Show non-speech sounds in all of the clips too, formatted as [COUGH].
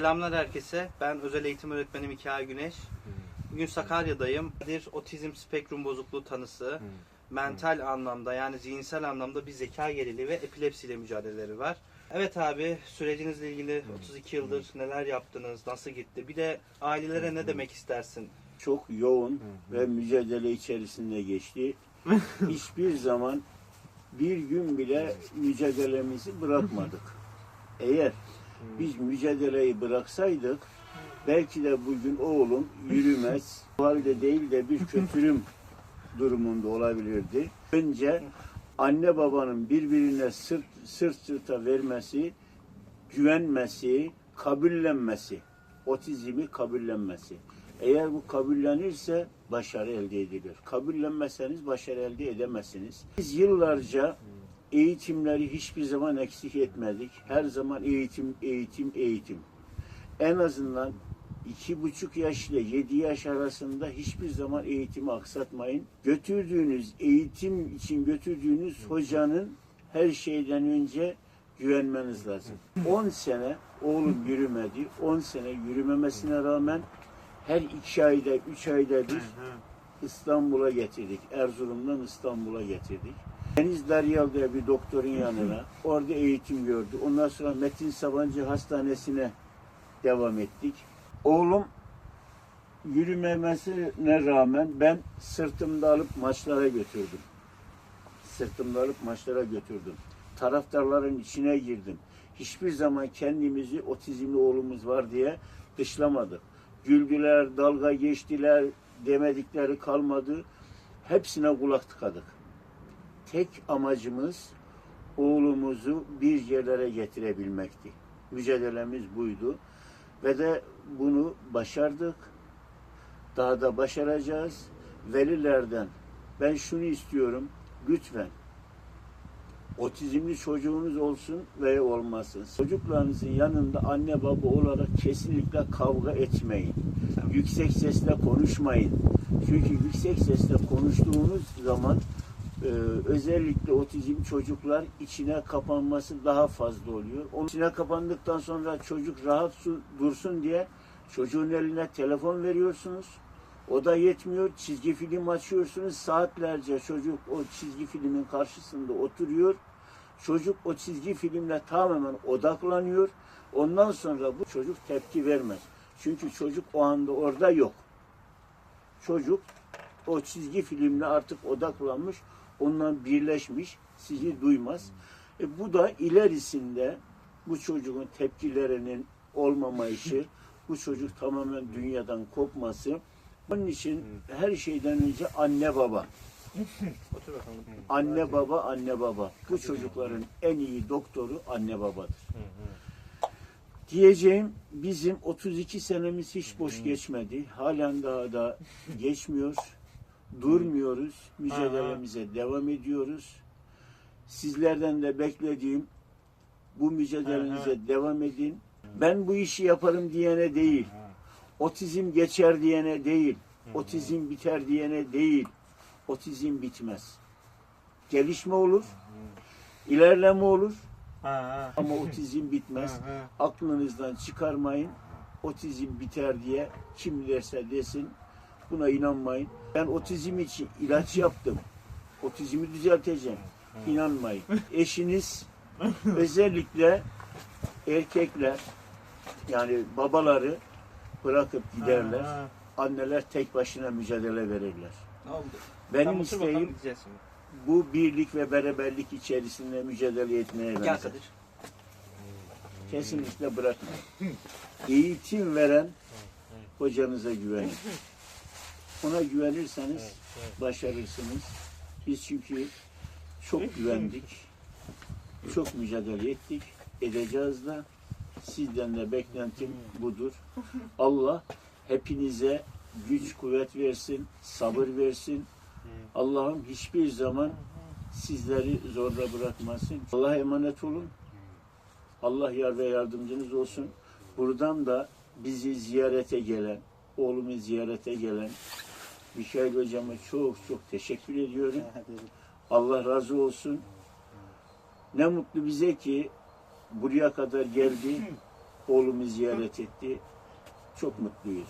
Selamlar herkese. Ben özel eğitim öğretmenim Hikaye Güneş. Bugün Sakarya'dayım. Bir otizm spektrum bozukluğu tanısı. Mental anlamda yani zihinsel anlamda bir zeka geriliği ve epilepsiyle mücadeleleri var. Evet abi sürecinizle ilgili 32 yıldır neler yaptınız, nasıl gitti? Bir de ailelere ne demek istersin? çok yoğun ve mücadele içerisinde geçti. [LAUGHS] Hiçbir zaman bir gün bile mücadelemizi bırakmadık. Eğer biz mücadeleyi bıraksaydık belki de bugün oğlum yürümez, [LAUGHS] bu halde değil de bir kötürüm durumunda olabilirdi. Önce anne babanın birbirine sırt, sırt sırta vermesi, güvenmesi, kabullenmesi, otizmi kabullenmesi. Eğer bu kabullenirse başarı elde edilir. Kabullenmezseniz başarı elde edemezsiniz. Biz yıllarca eğitimleri hiçbir zaman eksik etmedik. Her zaman eğitim, eğitim, eğitim. En azından iki buçuk yaş ile yedi yaş arasında hiçbir zaman eğitimi aksatmayın. Götürdüğünüz, eğitim için götürdüğünüz hocanın her şeyden önce güvenmeniz lazım. 10 sene oğlum yürümedi. 10 sene yürümemesine rağmen her iki ayda, üç ayda bir İstanbul'a getirdik. Erzurum'dan İstanbul'a getirdik. Deniz Daryal diye bir doktorun yanına. Orada eğitim gördü. Ondan sonra Metin Sabancı Hastanesi'ne devam ettik. Oğlum yürümemesine rağmen ben sırtımda alıp maçlara götürdüm. Sırtımda alıp maçlara götürdüm. Taraftarların içine girdim. Hiçbir zaman kendimizi otizmli oğlumuz var diye dışlamadık. Güldüler, dalga geçtiler, demedikleri kalmadı. Hepsine kulak tıkadık. Tek amacımız oğlumuzu bir yerlere getirebilmekti. Mücadelemiz buydu. Ve de bunu başardık. Daha da başaracağız. Velilerden ben şunu istiyorum. Lütfen otizmli çocuğunuz olsun veya olmasın. Çocuklarınızın yanında anne baba olarak kesinlikle kavga etmeyin. Yüksek sesle konuşmayın. Çünkü yüksek sesle konuştuğunuz zaman e, özellikle otizm çocuklar içine kapanması daha fazla oluyor. Onun içine kapandıktan sonra çocuk rahat su- dursun diye çocuğun eline telefon veriyorsunuz. O da yetmiyor. Çizgi film açıyorsunuz. Saatlerce çocuk o çizgi filmin karşısında oturuyor. Çocuk o çizgi filmle tamamen odaklanıyor. Ondan sonra bu çocuk tepki vermez. Çünkü çocuk o anda orada yok. Çocuk o çizgi filmle artık odaklanmış, ondan birleşmiş, sizi duymaz. E bu da ilerisinde bu çocuğun tepkilerinin olmamayışı, [LAUGHS] bu çocuk tamamen dünyadan kopması. Onun için her şeyden önce anne baba. [LAUGHS] Anne baba, anne baba. Bu çocukların en iyi doktoru anne babadır. Diyeceğim bizim 32 senemiz hiç boş geçmedi. Halen daha da [LAUGHS] geçmiyor. Durmuyoruz. Mücadelemize devam ediyoruz. Sizlerden de beklediğim bu mücadelenize devam edin. Ben bu işi yaparım diyene değil. Otizm geçer diyene değil. Otizm biter diyene değil. Otizm bitmez. Gelişme olur. ilerleme olur. Ama otizm bitmez. Aklınızdan çıkarmayın. Otizm biter diye kim derse desin buna inanmayın. Ben otizm için ilaç yaptım. Otizmi düzelteceğim. İnanmayın. Eşiniz özellikle erkekler yani babaları bırakıp giderler. Anneler tek başına mücadele verirler. Benim bakalım, isteğim bu birlik ve beraberlik içerisinde mücadele etmeye benzer. Kesinlikle bırakmayın. Eğitim veren hocanıza güvenin. Ona güvenirseniz başarırsınız. Biz çünkü çok güvendik. Çok mücadele ettik. Edeceğiz de sizden de beklentim budur. Allah hepinize güç kuvvet versin, sabır versin. Allah'ım hiçbir zaman sizleri zorla bırakmasın. Allah'a emanet olun. Allah yar ve yardımcınız olsun. Buradan da bizi ziyarete gelen, oğlumu ziyarete gelen Mikail hocama çok çok teşekkür ediyorum. Allah razı olsun. Ne mutlu bize ki buraya kadar geldi, oğlumu ziyaret etti. Çok mutluyuz.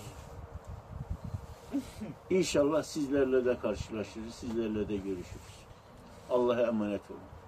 İnşallah sizlerle de karşılaşırız, sizlerle de görüşürüz. Allah'a emanet olun.